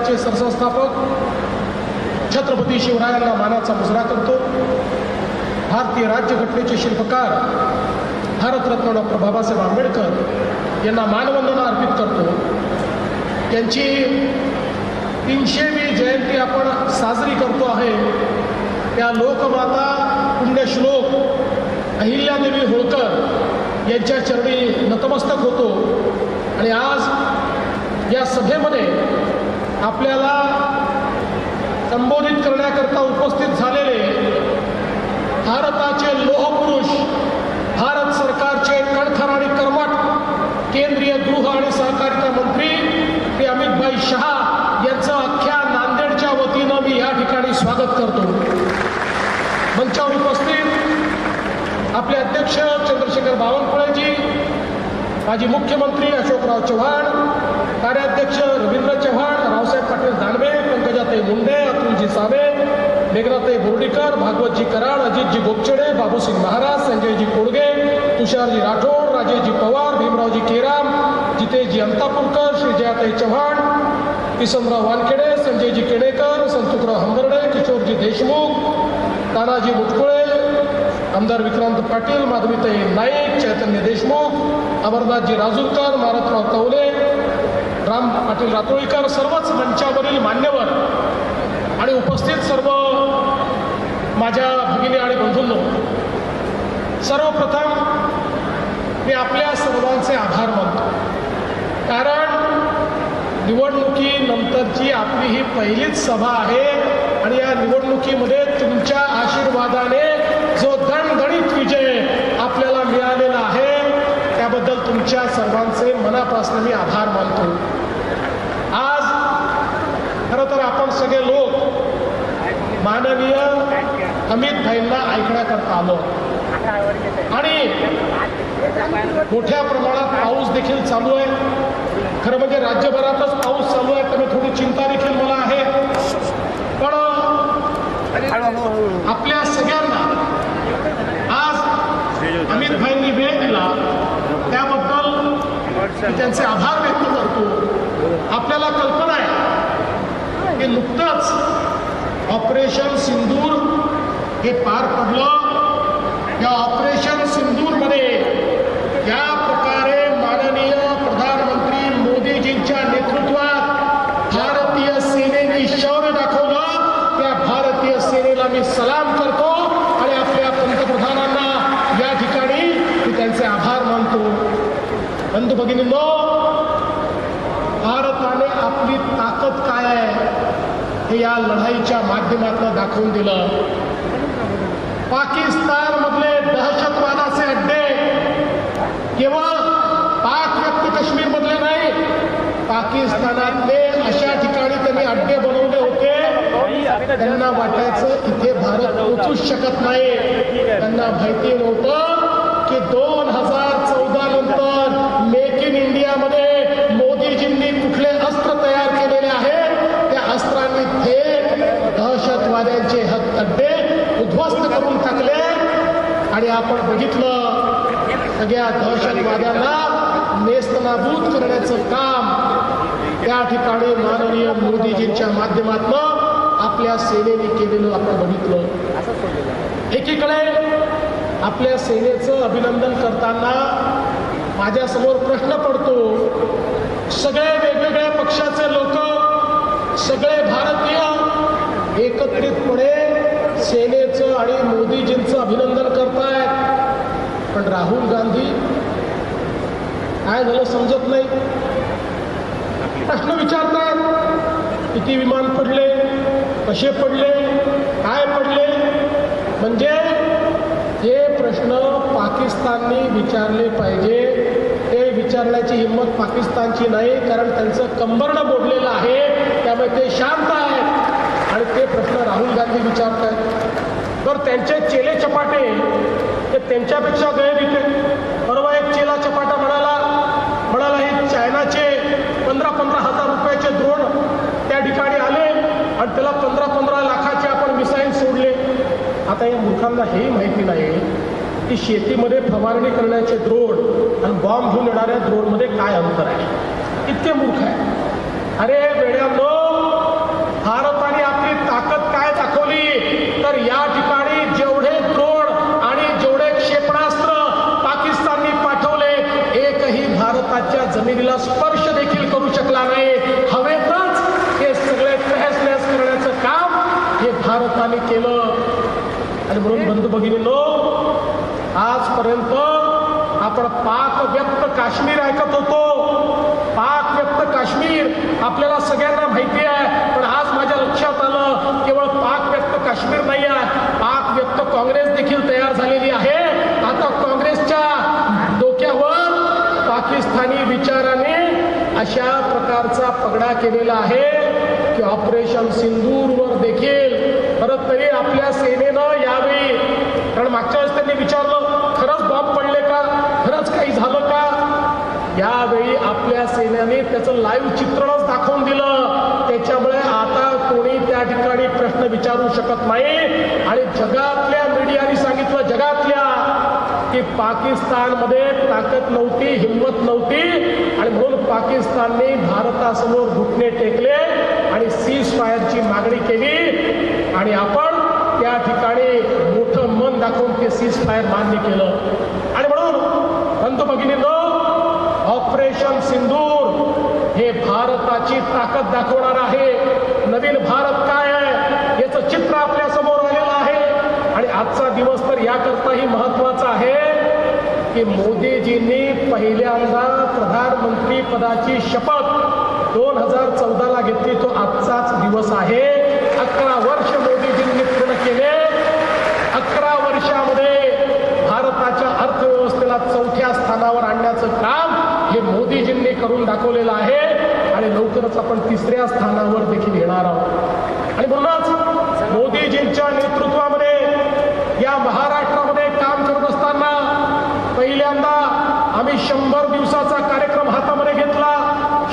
स्वराज्याचे सरसंस्थापक छत्रपती शिवरायांना मानाचा मुजरा करतो. भारतीय राज्यघटनेचे शिल्पकार भारतरत्न डॉक्टर बाबासाहेब आंबेडकर यांना मानवंदना अर्पित करतो. त्यांची तीनशेवी जयंती आपण साजरी करतो आहे. त्या लोकमाता पुण्यश्लोक अहिल्यादेवी होळकर यांच्या चरणी नतमस्तक होतो. आणि आज या सभेमध्ये आपल्याला संबोधित करण्याकरता उपस्थित झालेले भारताचे लोहपुरुष भारत सरकारचे कणखर आणि कर्मठ केंद्रीय गृह आणि सहकारिता मंत्री श्री अमितभाई शहा यांचं अख्ख्या नांदेडच्या वतीनं मी या ठिकाणी स्वागत करतो. मंचावर उपस्थित आपले अध्यक्ष चंद्रशेखर बावनकुळेजी माजी मुख्यमंत्री अशोकराव चव्हाण कार्याध्यक्ष रवींद्र चव्हाण भागवतजी कराड अजितजी गोपचडे बाबूसिंग महाराज संजयजी कोडगे तुषारजी राठोड राजेशजी पवार भीमरावजी केराम जितेशजी अंतापूरकर श्रीजयाताई चव्हाण किसनराव वानखेडे संजयजी केडेकर संतुकराव हंबर्डे किशोरजी देशमुख तानाजी मुटकुळे आमदार विक्रांत पाटील माधवीताई नाईक चैतन्य देशमुख अमरनाथजी राजूरकर मारतराव कवले राम पाटील रातोळीकर सर्वच मंचावरील मान्यवर आणि उपस्थित सर्व माझ्या भगिनी आणि बंधूंनो सर्वप्रथम मी आपल्या सर्वांचे आभार मानतो. कारण निवडणुकीनंतरची आपली ही पहिलीच सभा आहे आणि या निवडणुकीमध्ये तुमच्या आशीर्वादाने जो दणदणीत विजय आपल्याला मिळालेला आहे त्याबद्दल तुमच्या सर्वांचे मनापासून मी आभार मानतो. आज खरं तर आपण सगळे लोक माननीय हमीद भाईंना ऐकण्याकरता आलो. आणि मोठ्या प्रमाणात पाऊस देखील चालू आहे. खरं म्हणजे राज्यभरातच पाऊस चालू आहे त्यामुळे थोडी चिंता देखील मला आहे. पण आपल्या सगळ्यांना आज अमित भाईंनी वेळ दिला. त्याबद्दल मी त्यांचे आभार व्यक्त करतो. आपल्याला कल्पना आहे की नुकतंच ऑपरेशन सिंदूर हे पार पडलं. या ऑपरेशन सिंदूरमध्ये या प्रकारे माननीय प्रधानमंत्री मोदीजींच्या नेतृत्वात भारतीय सेनेने शौर्य दाखवलं. त्या भारतीय सेनेला मी सलाम करतो आणि आपल्या पंतप्रधानांना या ठिकाणी मी त्यांचे आभार मानतो. बंधू भगिनींनो भारताने आपली ताकद काय आहे हे या लढाईच्या माध्यमातून दाखवून दिलं. पाकिस्तान मधले दहशतवादाचे अड्डे केवळ पाक व्यक्त काश्मीर मधले नाही पाकिस्तानातले अशा ठिकाणी त्यांनी अड्डे बनवले होते. त्यांना वाटायचं इथे भारत पोचूच शकत नाही. त्यांना माहिती नव्हतं की दोन हजार चौदा नंतर मेक इन इंडियामध्ये मोदीजींनी कुठले अस्त्र तयार केलेले आहेत त्या अस्त्रांनी थेट दहशतवाद्यांचे हत अड्डे उद्ध्वस्त करून टाकले आणि आपण बघितलं सगळ्या दहशतवाद्यांना नेस्तनाबूत करण्याचं काम त्या ठिकाणी माननीय मोदीजींच्या माध्यमातून आपल्या सेनेने केलेलं आपण बघितलं. एकीकडे आपल्या सेनेचं अभिनंदन करताना माझ्यासमोर प्रश्न पडतो सगळे वेगवेगळ्या पक्षाचे लोक सगळे भारतीय एकत्रित सेनेचं आणि मोदीजींचं अभिनंदन करतायत. पण राहुल गांधी काय झालं समजत नाही. प्रश्न विचारतात किती विमान पडले कसे पडले काय पडले? म्हणजे हे प्रश्न पाकिस्तानने विचारले पाहिजे. ते विचारण्याची हिंमत पाकिस्तानची नाही कारण त्यांचं कंबरणं बोडलेलं आहे. त्यामुळे ते शांत आहे आणि ते प्रश्न राहुल गांधी विचारत आहेत तर त्यांचे चेले चपाटे ते त्यांच्यापेक्षा गैर इथे. परवा एक चेला चपाटा म्हणाला म्हणाला हे चायनाचे पंधरा पंधरा हजार रुपयाचे द्रोण त्या ठिकाणी आले आणि त्याला पंधरा पंधरा लाखाचे आपण मिसाईल सोडले. आता या मूर्खांना हेही माहिती नाही की शेतीमध्ये फवारणी करण्याचे द्रोण आणि बॉम्ब घेऊन येणाऱ्या द्रोणमध्ये काय अंतर आहे. इतके मूर्ख आहे अरे वेड्या भारताने आपली ताकद काय दाखवली तर या ठिकाणी जेवढे ड्रोन आणि जेवढे क्षेपणास्त्र पाकिस्तानने पाठवले एकही भारताच्या जमिनीला स्पर्श देखील करू शकला नाही हवेतच हे सगळे तहस नहस करण्याचं काम हे भारताने केलं आणि म्हणून बंधू भगिनींनो आजपर्यंत आपण पाक व्यक्त काश्मीर ऐकत होतो. पाक व्यक्त काश्मीर आपल्याला सगळ्यांना माहिती आहे पण आज माझ्या लक्षात आलं केवळ पाक व्यक्त काश्मीर नाही आहे. पाक व्यक्त काँग्रेस देखील तयार झालेली आहे. आता काँग्रेसच्या डोक्यावर पाकिस्तानी विचाराने अशा प्रकारचा पगडा केलेला आहे की ऑपरेशन सिंदूरवर देखील. परत तरी आपल्या सेनेनं यावेळी कारण मागच्या वेळेस त्यांनी विचारलं काही झालं का? यावेळी आपल्या सैन्याने त्याचं लाईव्ह चित्रणच दाखवून दिलं. त्याच्यामुळे आता कोणी त्या ठिकाणी प्रश्न विचारू शकत नाही. आणि जगातल्या मीडियाने सांगितलं जगातल्या की पाकिस्तानमध्ये ताकद नव्हती हिंमत नव्हती. आणि म्हणून पाकिस्तानने भारतासमोर घुटणे टेकले आणि सीज फायरची मागणी केली. आणि आपण त्या ठिकाणी मोठं मन दाखवून ते सीज फायर मान्य केलं. बंधू भगिनींनो ऑपरेशन सिंदूर हे भारताची ताकद दाखवणार आहे. नवीन भारत काय आहे? याचं चित्र आपल्यासमोर आलेलं आहे. आणि आजचा दिवस तर याकरताही महत्त्वाचा आहे की मोदीजींनी पहिल्यांदा प्रधानमंत्री पदाची शपथ दोन हजार चौदाला घेतली. तो आजचाच दिवस आहे. अकरा वर्ष मोदीजींनी पूर्ण केले. अकरा वर्षामध्ये अर्थव्यवस्थेला चौथ्या स्थानावर आणण्याचं काम हे मोदीजींनी करून दाखवलेलं आहे. आणि लवकरच आपण तिसऱ्या स्थानावर देखील येणार आहोत. आणि म्हणूनच मोदीजींच्या नेतृत्वामध्ये या महाराष्ट्रामध्ये काम करत असताना पहिल्यांदा आम्ही शंभर दिवसाचा कार्यक्रम हातामध्ये घेतला.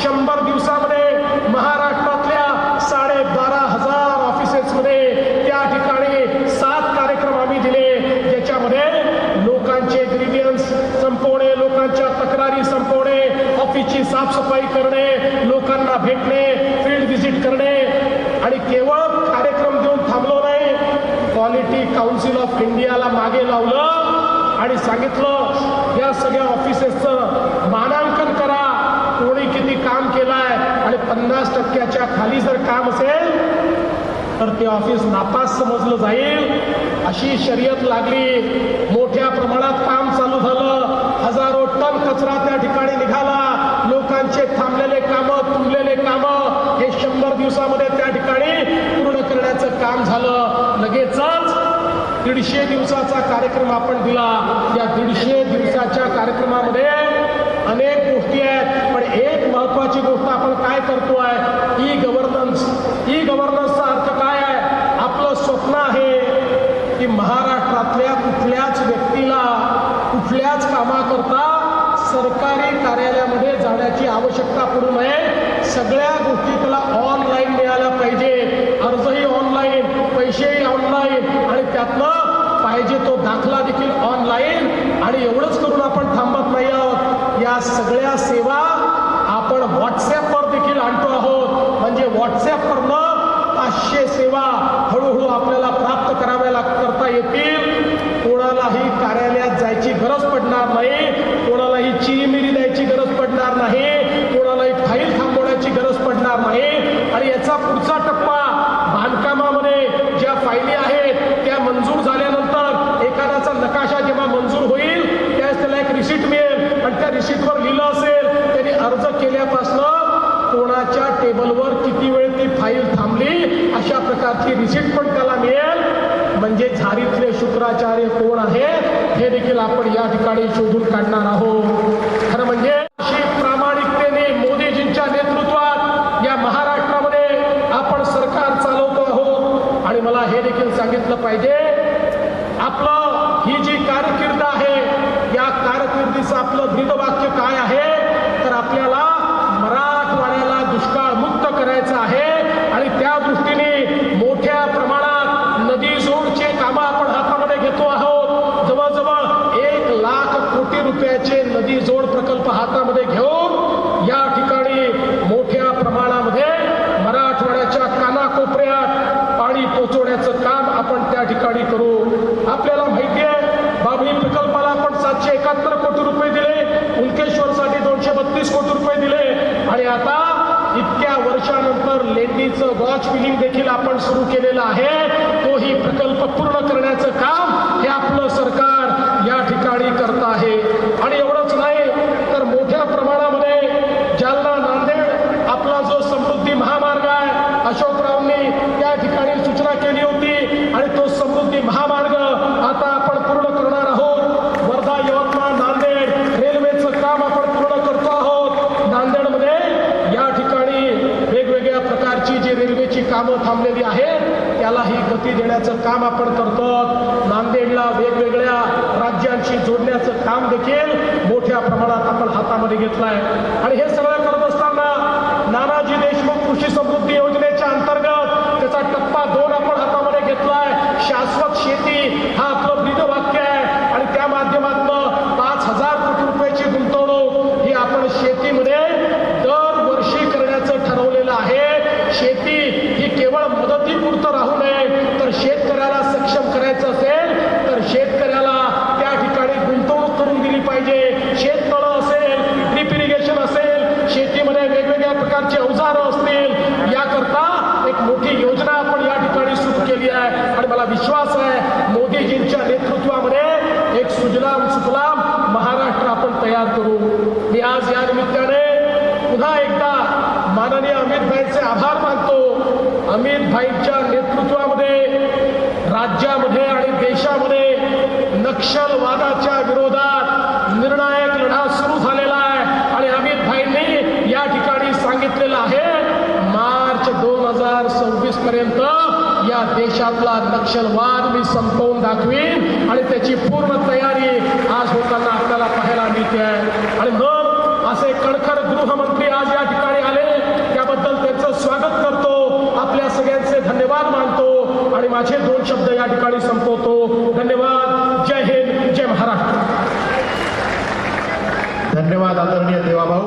शंभर दिवसामध्ये महाराष्ट्रातल्या साडेबारा हजार ऑफिसेसमध्ये त्या ठिकाणी सात कार्यक्रम आम्ही दिले ज्याच्यामध्ये लोकांचे ग्रीवियन्स संपवणे लोकांच्या तक्रारी संपवणे ऑफिसची साफसफाई करणे लोकांना भेटणे फील्ड व्हिजिट करणे आणि केवळ कार्यक्रम देऊन थांबलो नाही क्वालिटी काउन्सिल ऑफ इंडियाला मागे लावलं आणि सांगितलं या सगळ्या ऑफिसेसचं मानांकन करा. कोणी किती काम केलंय आणि पन्नास टक्क्याच्या खाली जर काम असेल तर ते ऑफिस नापास समजलं जाईल. अशी शर्यत लागली. मोठ्या प्रमाणात काम चालू झालं. हजारो टन कचरा त्या ठिकाणी निघाला. लोकांचे थांबलेले कामं तुंबलेले कामं हे शंभर दिवसामध्ये त्या ठिकाणी पूर्ण करण्याचं काम झालं. दीडशे दिवसाचा कार्यक्रम आपण दिला. या दीडशे दिवसाच्या कार्यक्रमामध्ये अनेक गोष्टी आहेत. पण एक महत्वाची गोष्ट आपण काय करतोय? ई गव्हर्नन्स ई गव्हर्नन्सचा अर्थ काय आहे? आपलं स्वप्न आहे की महाराष्ट्रातल्या कुठल्याच व्यक्तीला कुठल्याच कामाकरता सरकारी कार्यालयामध्ये जाण्याची आवश्यकता पडू नये. सगळ्या गोष्टी त्याला ऑनलाईन मिळाल्या पाहिजे अर्जही ऑनलाईन पैसेही ऑनलाईन आणि त्यातलं पाहिजे तो दाखला देखील ऑनलाईन आणि एवढंच करून आपण थांबत नाही आहोत. या सगळ्या सेवा आपण व्हॉट्सॲपवर देखील आणतो आहोत. म्हणजे व्हॉट्सॲपवरनं अर्ज केल्यापासून कोणाच्या टेबलवर किती वेळ ती फाईल थांबली अशा प्रकारची रिसिप्ट पण त्याला मिळेल. म्हणजे झारीतले शुक्राचार्य कोण आहेत हे देखील आपण या ठिकाणी शोधून काढणार आहोत. खरं म्हणजे अशी प्रामाणिकतेने मोदीजींच्या नेतृत्वात या महाराष्ट्रामध्ये आपण सरकार चालवतो आहोत. आणि मला हे देखील सांगितलं पाहिजे आपलं ही जी कारकीर्द आहे या कारकिर्दीचं आपलं ब्रीदवाक्य काय आहे? आपल्याला मराठवाड्याला दुष्काळ मुक्त करायचं आहे आणि त्या दृष्टीने मोठ्या प्रमाणात नदी जोडचे कामं आपण हातामध्ये घेतो आहोत जवळजवळ एक लाख कोटी रुपयाचे नदी जोड प्रकल्प हातामध्ये घेऊन या ठिकाणी मोठ्या प्रमाणामध्ये मराठवाड्याच्या कानाकोपऱ्यात पाणी पोचवण्याचं काम आपण त्या ठिकाणी करू आपल्याला माहिती आहे बाबळी प्रकल्पाला आपण सातशे एकाहत्तर कोटी रुपये दिले उल्केश्वरसाठी दोनशे बत्तीस कोटी रुपये दिले आणि आता इतक्या वर्षानंतर लेंडीचं वॉच बिलिंग देखील आपण सुरू केलेलं आहे. तोही प्रकल्प पूर्ण करण्याचं काम हे आपलं सरकार या ठिकाणी करत आहे आणि एवढंच नाही तर मोठ्या प्रमाणामध्ये जालना नांदेड आपला जो समृद्धी महामार्ग आहे अशोकरावांनी त्या ठिकाणी सूचना केली होती आणि तो समृद्धी महामार्ग आता आपण पूर्ण करणार आहोत वर्धा यवतमाळ नांदेड रेल्वेचं काम आपण पूर्ण करतो आहोत नांदेडमध्ये या ठिकाणी वेगवेगळ्या प्रकारची जी रेल्वेची कामं थांबलेली आहेत त्यालाही गती देण्याचं काम आपण करतो नांदेडला वेगवेगळ्या राज्यांशी जोडण्याचं काम देखील मोठ्या प्रमाणात आपण हातामध्ये घेतलंय. आणि हे सगळं करत असताना नानाजी देशमुख कृषी समृद्धी योजनेच्या अंतर्गत त्याचा टप्पा दोन आपण हातामध्ये घेतलाय. शाश्वत शेती हा आपलं ब्रीदवाक्य आहे. आणि त्या माध्यमातून पाच हजार कोटी रुपयाची गुंतवणूक ही आपण शेतीमध्ये दरवर्षी करण्याचं ठरवलेलं आहे. शेती ही केवळ मदतीपुरतं राहू नये तर शेतकऱ्याला सक्षम करायचं असेल तर शेतकऱ्याला त्या ठिकाणी गुंतवणूक करून दिली पाहिजे शेततळं असेल ड्रीप इरिगेशन असेल शेतीमध्ये वेगवेगळ्या प्रकारचे अवजारं असतील याकरता एक मोठी योजना आपण या ठिकाणी सुरू केली आहे आणि मला विश्वास आहे मोदीजींच्या नेतृत्वामध्ये एक सुजलाम सुफलाम याद करू. मी आज या निमित्ताने पुन्हा एकदा माननीय अमित भाईचे आभार मानतो. अमित भाईच्या नेतृत्वामध्ये राज्यामध्ये आणि देशामध्ये नक्षलवादाच्या विरोधात निर्णायक लढा सुरू झालेला आहे. आणि अमित भाईंनी या ठिकाणी सांगितलेलं आहे मार्च दोन हजार सव्वीस पर्यंत या देशातला नक्षलवाद मी संपवून दाखवीन आणि त्याची पूर्ण तयारी आज होताना आपल्याला पाहायला मिळते. आहे आणि मग असे कणखर गृहमंत्री आज या ठिकाणी आले. त्याबद्दल त्यांचं स्वागत करतो. आपल्या सगळ्यांचे धन्यवाद मानतो. आणि माझे दोन शब्द या ठिकाणी संपवतो. धन्यवाद. जय हिंद. जय महाराष्ट्र. धन्यवाद आदरणीय देवाभाऊ.